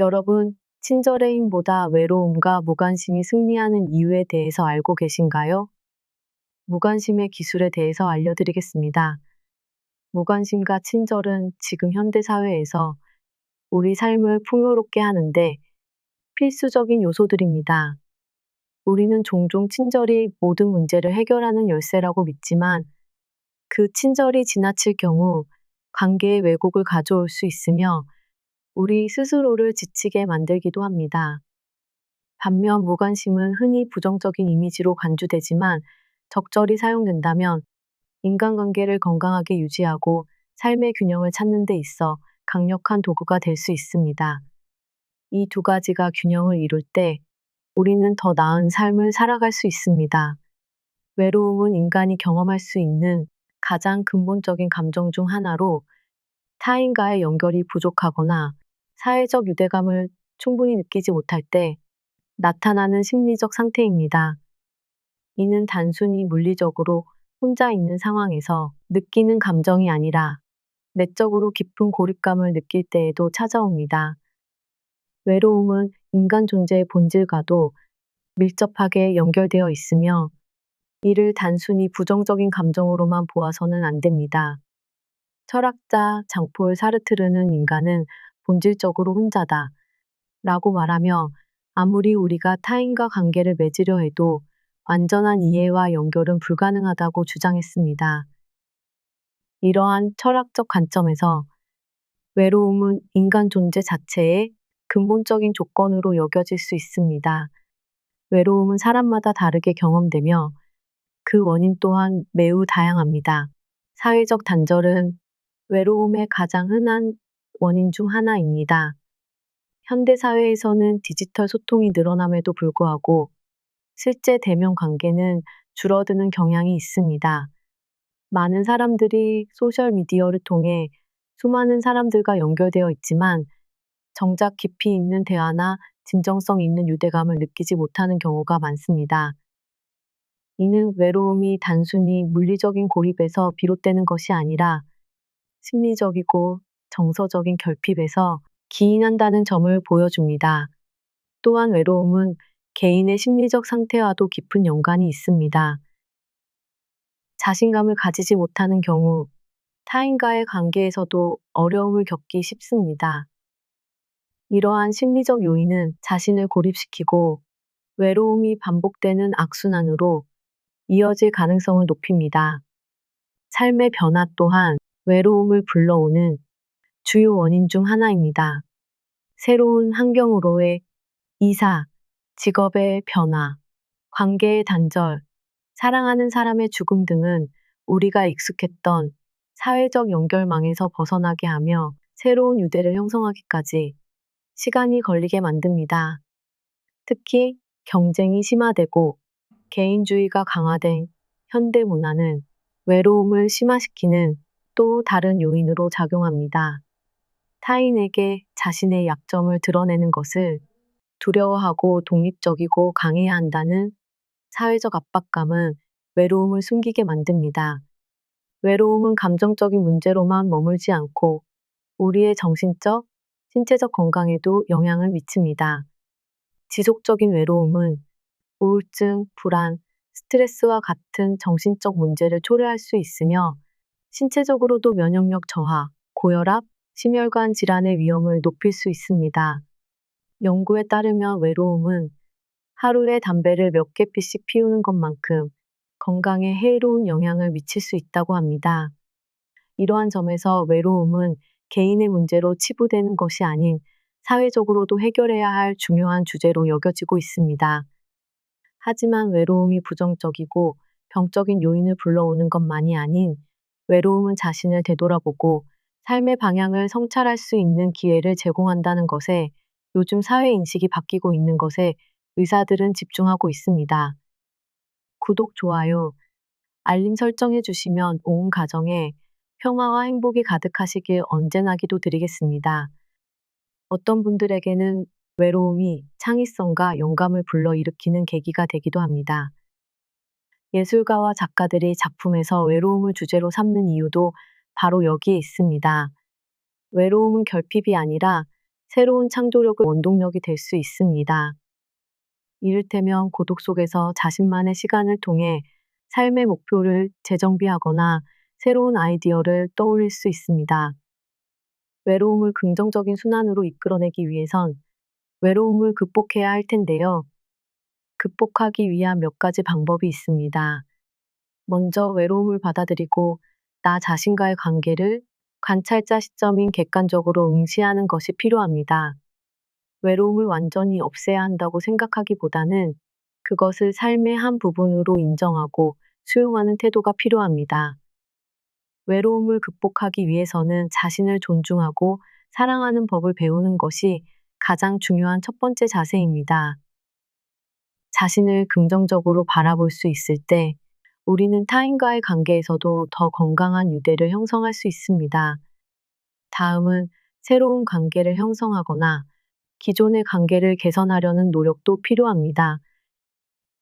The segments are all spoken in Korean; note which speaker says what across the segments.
Speaker 1: 여러분, 친절의 힘보다 외로움과 무관심이 승리하는 이유에 대해서 알고 계신가요? 무관심의 기술에 대해서 알려드리겠습니다. 무관심과 친절은 지금 현대 사회에서 우리 삶을 풍요롭게 하는데 필수적인 요소들입니다. 우리는 종종 친절이 모든 문제를 해결하는 열쇠라고 믿지만 그 친절이 지나칠 경우 관계에 왜곡을 가져올 수 있으며 우리 스스로를 지치게 만들기도 합니다. 반면 무관심은 흔히 부정적인 이미지로 간주되지만 적절히 사용된다면 인간관계를 건강하게 유지하고 삶의 균형을 찾는 데 있어 강력한 도구가 될 수 있습니다. 이 두 가지가 균형을 이룰 때 우리는 더 나은 삶을 살아갈 수 있습니다. 외로움은 인간이 경험할 수 있는 가장 근본적인 감정 중 하나로 타인과의 연결이 부족하거나 사회적 유대감을 충분히 느끼지 못할 때 나타나는 심리적 상태입니다. 이는 단순히 물리적으로 혼자 있는 상황에서 느끼는 감정이 아니라 내적으로 깊은 고립감을 느낄 때에도 찾아옵니다. 외로움은 인간 존재의 본질과도 밀접하게 연결되어 있으며 이를 단순히 부정적인 감정으로만 보아서는 안 됩니다. 철학자 장폴 사르트르는 인간은 본질적으로 혼자다. 라고 말하며 아무리 우리가 타인과 관계를 맺으려 해도 완전한 이해와 연결은 불가능하다고 주장했습니다. 이러한 철학적 관점에서 외로움은 인간 존재 자체의 근본적인 조건으로 여겨질 수 있습니다. 외로움은 사람마다 다르게 경험되며 그 원인 또한 매우 다양합니다. 사회적 단절은 외로움의 가장 흔한 원인 중 하나입니다. 현대 사회에서는 디지털 소통이 늘어남에도 불구하고 실제 대면 관계는 줄어드는 경향이 있습니다. 많은 사람들이 소셜미디어를 통해 수많은 사람들과 연결되어 있지만 정작 깊이 있는 대화나 진정성 있는 유대감을 느끼지 못하는 경우가 많습니다. 이는 외로움이 단순히 물리적인 고립에서 비롯되는 것이 아니라 심리적이고 정서적인 결핍에서 기인한다는 점을 보여줍니다. 또한 외로움은 개인의 심리적 상태와도 깊은 연관이 있습니다. 자신감을 가지지 못하는 경우 타인과의 관계에서도 어려움을 겪기 쉽습니다. 이러한 심리적 요인은 자신을 고립시키고 외로움이 반복되는 악순환으로 이어질 가능성을 높입니다. 삶의 변화 또한 외로움을 불러오는 주요 원인 중 하나입니다. 새로운 환경으로의 이사, 직업의 변화, 관계의 단절, 사랑하는 사람의 죽음 등은 우리가 익숙했던 사회적 연결망에서 벗어나게 하며 새로운 유대를 형성하기까지 시간이 걸리게 만듭니다. 특히 경쟁이 심화되고 개인주의가 강화된 현대 문화는 외로움을 심화시키는 또 다른 요인으로 작용합니다. 타인에게 자신의 약점을 드러내는 것을 두려워하고 독립적이고 강해야 한다는 사회적 압박감은 외로움을 숨기게 만듭니다. 외로움은 감정적인 문제로만 머물지 않고 우리의 정신적, 신체적 건강에도 영향을 미칩니다. 지속적인 외로움은 우울증, 불안, 스트레스와 같은 정신적 문제를 초래할 수 있으며 신체적으로도 면역력 저하, 고혈압, 심혈관 질환의 위험을 높일 수 있습니다. 연구에 따르면 외로움은 하루에 담배를 몇개 피씩 피우는 것만큼 건강에 해로운 영향을 미칠 수 있다고 합니다. 이러한 점에서 외로움은 개인의 문제로 치부되는 것이 아닌 사회적으로도 해결해야 할 중요한 주제로 여겨지고 있습니다. 하지만 외로움이 부정적이고 병적인 요인을 불러오는 것만이 아닌 외로움은 자신을 되돌아보고 삶의 방향을 성찰할 수 있는 기회를 제공한다는 것에 요즘 사회 인식이 바뀌고 있는 것에 의사들은 집중하고 있습니다. 구독, 좋아요, 알림 설정해 주시면 온 가정에 평화와 행복이 가득하시길 언제나 기도드리겠습니다. 어떤 분들에게는 외로움이 창의성과 영감을 불러일으키는 계기가 되기도 합니다. 예술가와 작가들이 작품에서 외로움을 주제로 삼는 이유도 바로 여기에 있습니다. 외로움은 결핍이 아니라 새로운 창조력의 원동력이 될 수 있습니다. 이를테면 고독 속에서 자신만의 시간을 통해 삶의 목표를 재정비하거나 새로운 아이디어를 떠올릴 수 있습니다. 외로움을 긍정적인 순환으로 이끌어내기 위해선 외로움을 극복해야 할 텐데요. 극복하기 위한 몇 가지 방법이 있습니다. 먼저 외로움을 받아들이고 나 자신과의 관계를 관찰자 시점인 객관적으로 응시하는 것이 필요합니다. 외로움을 완전히 없애야 한다고 생각하기보다는 그것을 삶의 한 부분으로 인정하고 수용하는 태도가 필요합니다. 외로움을 극복하기 위해서는 자신을 존중하고 사랑하는 법을 배우는 것이 가장 중요한 첫 번째 자세입니다. 자신을 긍정적으로 바라볼 수 있을 때 우리는 타인과의 관계에서도 더 건강한 유대를 형성할 수 있습니다. 다음은 새로운 관계를 형성하거나 기존의 관계를 개선하려는 노력도 필요합니다.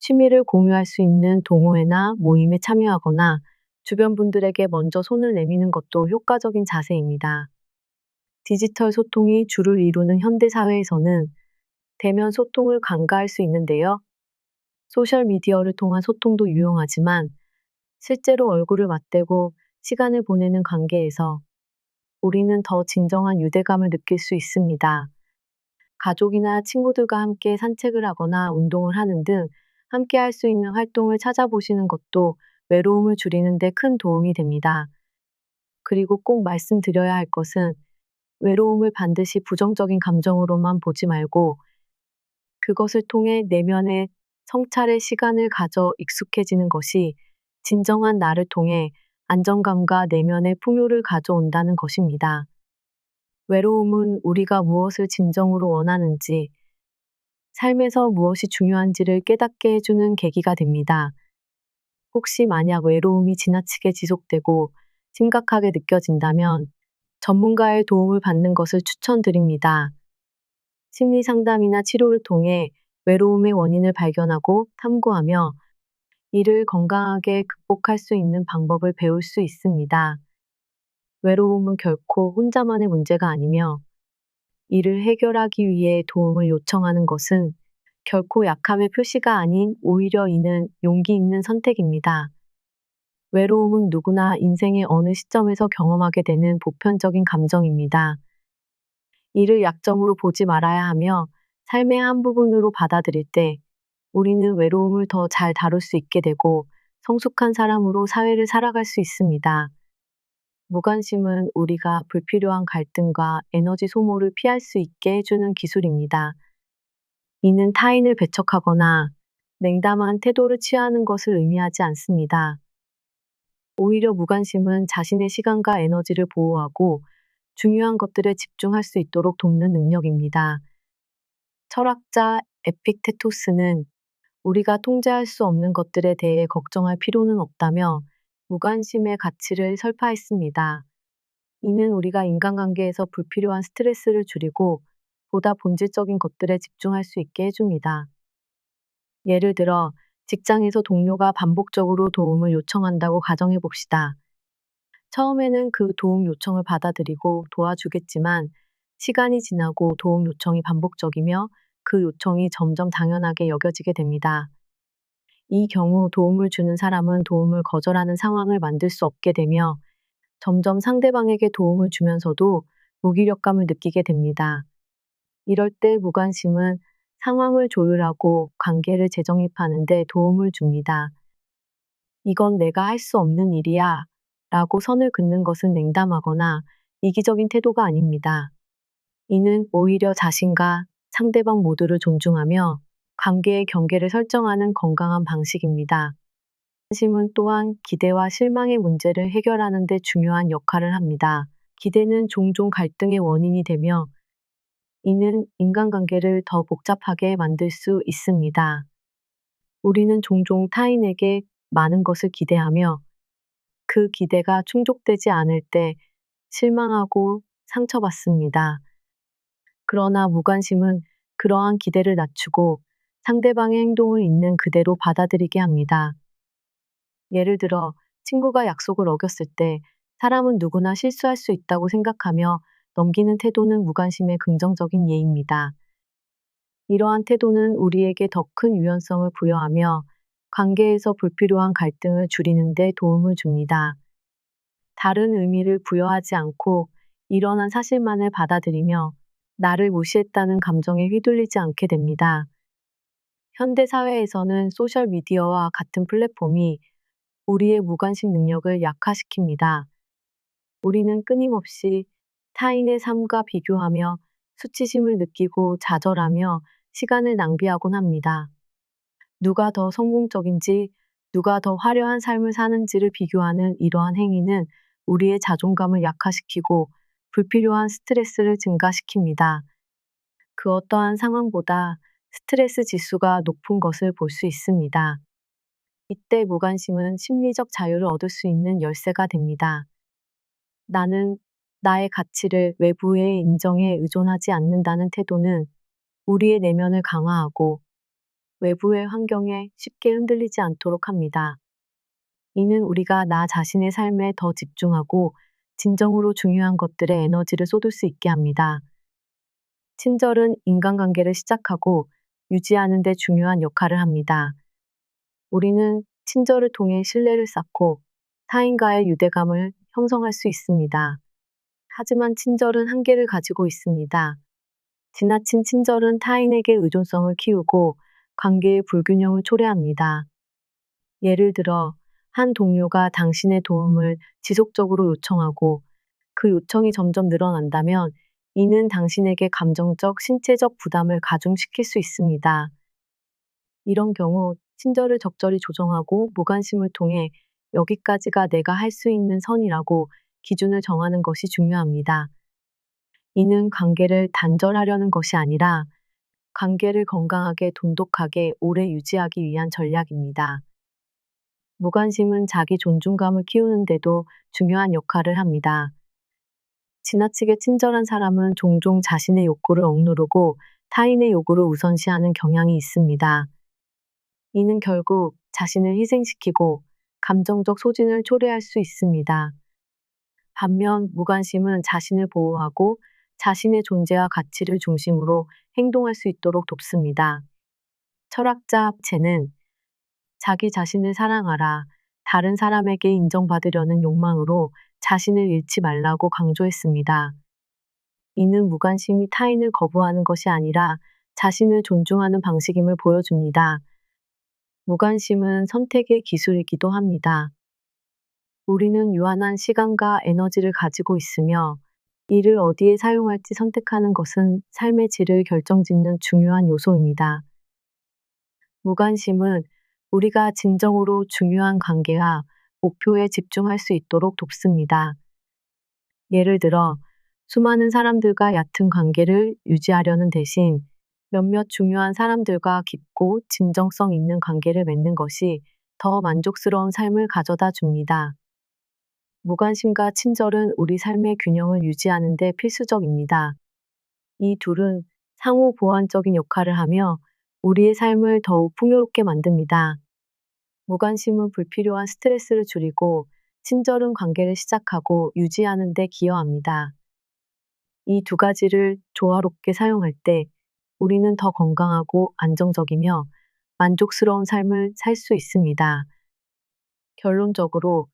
Speaker 1: 취미를 공유할 수 있는 동호회나 모임에 참여하거나 주변 분들에게 먼저 손을 내미는 것도 효과적인 자세입니다. 디지털 소통이 주를 이루는 현대 사회에서는 대면 소통을 간과할 수 있는데요. 소셜미디어를 통한 소통도 유용하지만 실제로 얼굴을 맞대고 시간을 보내는 관계에서 우리는 더 진정한 유대감을 느낄 수 있습니다. 가족이나 친구들과 함께 산책을 하거나 운동을 하는 등 함께 할 수 있는 활동을 찾아보시는 것도 외로움을 줄이는 데 큰 도움이 됩니다. 그리고 꼭 말씀드려야 할 것은 외로움을 반드시 부정적인 감정으로만 보지 말고 그것을 통해 내면의 성찰의 시간을 가져 익숙해지는 것이 진정한 나를 통해 안정감과 내면의 풍요를 가져온다는 것입니다. 외로움은 우리가 무엇을 진정으로 원하는지, 삶에서 무엇이 중요한지를 깨닫게 해주는 계기가 됩니다. 혹시 만약 외로움이 지나치게 지속되고 심각하게 느껴진다면 전문가의 도움을 받는 것을 추천드립니다. 심리 상담이나 치료를 통해 외로움의 원인을 발견하고 탐구하며 이를 건강하게 극복할 수 있는 방법을 배울 수 있습니다. 외로움은 결코 혼자만의 문제가 아니며 이를 해결하기 위해 도움을 요청하는 것은 결코 약함의 표시가 아닌 오히려 이는 용기 있는 선택입니다. 외로움은 누구나 인생의 어느 시점에서 경험하게 되는 보편적인 감정입니다. 이를 약점으로 보지 말아야 하며 삶의 한 부분으로 받아들일 때 우리는 외로움을 더 잘 다룰 수 있게 되고 성숙한 사람으로 사회를 살아갈 수 있습니다. 무관심은 우리가 불필요한 갈등과 에너지 소모를 피할 수 있게 해주는 기술입니다. 이는 타인을 배척하거나 냉담한 태도를 취하는 것을 의미하지 않습니다. 오히려 무관심은 자신의 시간과 에너지를 보호하고 중요한 것들에 집중할 수 있도록 돕는 능력입니다. 철학자 에픽테토스는 우리가 통제할 수 없는 것들에 대해 걱정할 필요는 없다며 무관심의 가치를 설파했습니다. 이는 우리가 인간관계에서 불필요한 스트레스를 줄이고 보다 본질적인 것들에 집중할 수 있게 해줍니다. 예를 들어, 직장에서 동료가 반복적으로 도움을 요청한다고 가정해 봅시다. 처음에는 그 도움 요청을 받아들이고 도와주겠지만 시간이 지나고 도움 요청이 반복적이며 그 요청이 점점 당연하게 여겨지게 됩니다. 이 경우 도움을 주는 사람은 도움을 거절하는 상황을 만들 수 없게 되며 점점 상대방에게 도움을 주면서도 무기력감을 느끼게 됩니다. 이럴 때 무관심은 상황을 조율하고 관계를 재정립하는 데 도움을 줍니다. 이건 내가 할 수 없는 일이야 라고 선을 긋는 것은 냉담하거나 이기적인 태도가 아닙니다. 이는 오히려 자신과 상대방 모두를 존중하며 관계의 경계를 설정하는 건강한 방식입니다. 관심은 또한 기대와 실망의 문제를 해결하는 데 중요한 역할을 합니다. 기대는 종종 갈등의 원인이 되며 이는 인간관계를 더 복잡하게 만들 수 있습니다. 우리는 종종 타인에게 많은 것을 기대하며 그 기대가 충족되지 않을 때 실망하고 상처받습니다. 그러나 무관심은 그러한 기대를 낮추고 상대방의 행동을 있는 그대로 받아들이게 합니다. 예를 들어 친구가 약속을 어겼을 때 사람은 누구나 실수할 수 있다고 생각하며 넘기는 태도는 무관심의 긍정적인 예입니다. 이러한 태도는 우리에게 더 큰 유연성을 부여하며 관계에서 불필요한 갈등을 줄이는 데 도움을 줍니다. 다른 의미를 부여하지 않고 일어난 사실만을 받아들이며 나를 무시했다는 감정에 휘둘리지 않게 됩니다. 현대 사회에서는 소셜 미디어와 같은 플랫폼이 우리의 무관심 능력을 약화시킵니다. 우리는 끊임없이 타인의 삶과 비교하며 수치심을 느끼고 좌절하며 시간을 낭비하곤 합니다. 누가 더 성공적인지, 누가 더 화려한 삶을 사는지를 비교하는 이러한 행위는 우리의 자존감을 약화시키고 불필요한 스트레스를 증가시킵니다. 그 어떠한 상황보다 스트레스 지수가 높은 것을 볼 수 있습니다. 이때 무관심은 심리적 자유를 얻을 수 있는 열쇠가 됩니다. 나는 나의 가치를 외부의 인정에 의존하지 않는다는 태도는 우리의 내면을 강화하고 외부의 환경에 쉽게 흔들리지 않도록 합니다. 이는 우리가 나 자신의 삶에 더 집중하고 진정으로 중요한 것들에 에너지를 쏟을 수 있게 합니다. 친절은 인간관계를 시작하고 유지하는 데 중요한 역할을 합니다. 우리는 친절을 통해 신뢰를 쌓고 타인과의 유대감을 형성할 수 있습니다. 하지만 친절은 한계를 가지고 있습니다. 지나친 친절은 타인에게 의존성을 키우고 관계의 불균형을 초래합니다. 예를 들어, 한 동료가 당신의 도움을 지속적으로 요청하고 그 요청이 점점 늘어난다면 이는 당신에게 감정적, 신체적 부담을 가중시킬 수 있습니다. 이런 경우 친절을 적절히 조정하고 무관심을 통해 여기까지가 내가 할 수 있는 선이라고 기준을 정하는 것이 중요합니다. 이는 관계를 단절하려는 것이 아니라 관계를 건강하게 돈독하게 오래 유지하기 위한 전략입니다. 무관심은 자기 존중감을 키우는데도 중요한 역할을 합니다. 지나치게 친절한 사람은 종종 자신의 욕구를 억누르고 타인의 요구를 우선시하는 경향이 있습니다. 이는 결국 자신을 희생시키고 감정적 소진을 초래할 수 있습니다. 반면 무관심은 자신을 보호하고 자신의 존재와 가치를 중심으로 행동할 수 있도록 돕습니다. 철학자 체는 자기 자신을 사랑하라, 다른 사람에게 인정받으려는 욕망으로 자신을 잃지 말라고 강조했습니다. 이는 무관심이 타인을 거부하는 것이 아니라 자신을 존중하는 방식임을 보여줍니다. 무관심은 선택의 기술이기도 합니다. 우리는 유한한 시간과 에너지를 가지고 있으며 이를 어디에 사용할지 선택하는 것은 삶의 질을 결정짓는 중요한 요소입니다. 무관심은 우리가 진정으로 중요한 관계와 목표에 집중할 수 있도록 돕습니다. 예를 들어, 수많은 사람들과 얕은 관계를 유지하려는 대신 몇몇 중요한 사람들과 깊고 진정성 있는 관계를 맺는 것이 더 만족스러운 삶을 가져다 줍니다. 무관심과 친절은 우리 삶의 균형을 유지하는 데 필수적입니다. 이 둘은 상호 보완적인 역할을 하며 우리의 삶을 더욱 풍요롭게 만듭니다. 무관심은 불필요한 스트레스를 줄이고 친절은 관계를 시작하고 유지하는 데 기여합니다. 이 두 가지를 조화롭게 사용할 때 우리는 더 건강하고 안정적이며 만족스러운 삶을 살 수 있습니다. 결론적으로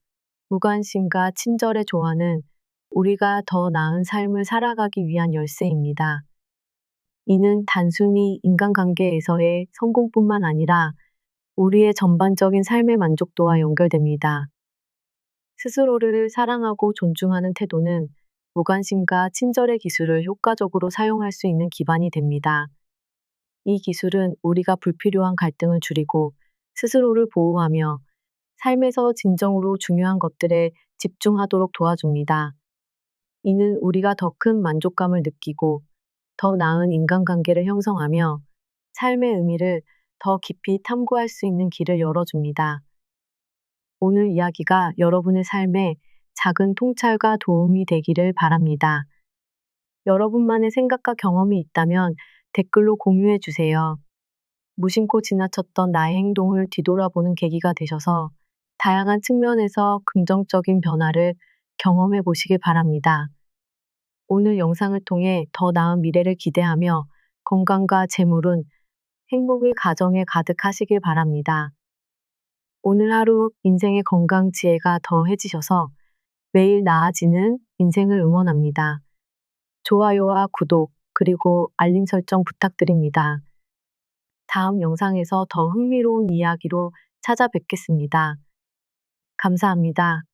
Speaker 1: 무관심과 친절의 조화는 우리가 더 나은 삶을 살아가기 위한 열쇠입니다. 이는 단순히 인간관계에서의 성공뿐만 아니라 우리의 전반적인 삶의 만족도와 연결됩니다. 스스로를 사랑하고 존중하는 태도는 무관심과 친절의 기술을 효과적으로 사용할 수 있는 기반이 됩니다. 이 기술은 우리가 불필요한 갈등을 줄이고 스스로를 보호하며 삶에서 진정으로 중요한 것들에 집중하도록 도와줍니다. 이는 우리가 더 큰 만족감을 느끼고 더 나은 인간관계를 형성하며 삶의 의미를 더 깊이 탐구할 수 있는 길을 열어줍니다. 오늘 이야기가 여러분의 삶에 작은 통찰과 도움이 되기를 바랍니다. 여러분만의 생각과 경험이 있다면 댓글로 공유해 주세요. 무심코 지나쳤던 나의 행동을 뒤돌아보는 계기가 되셔서 다양한 측면에서 긍정적인 변화를 경험해 보시길 바랍니다. 오늘 영상을 통해 더 나은 미래를 기대하며 건강과 재물은 행복의 가정에 가득하시길 바랍니다. 오늘 하루 인생의 건강 지혜가 더해지셔서 매일 나아지는 인생을 응원합니다. 좋아요와 구독, 그리고 알림 설정 부탁드립니다. 다음 영상에서 더 흥미로운 이야기로 찾아뵙겠습니다. 감사합니다.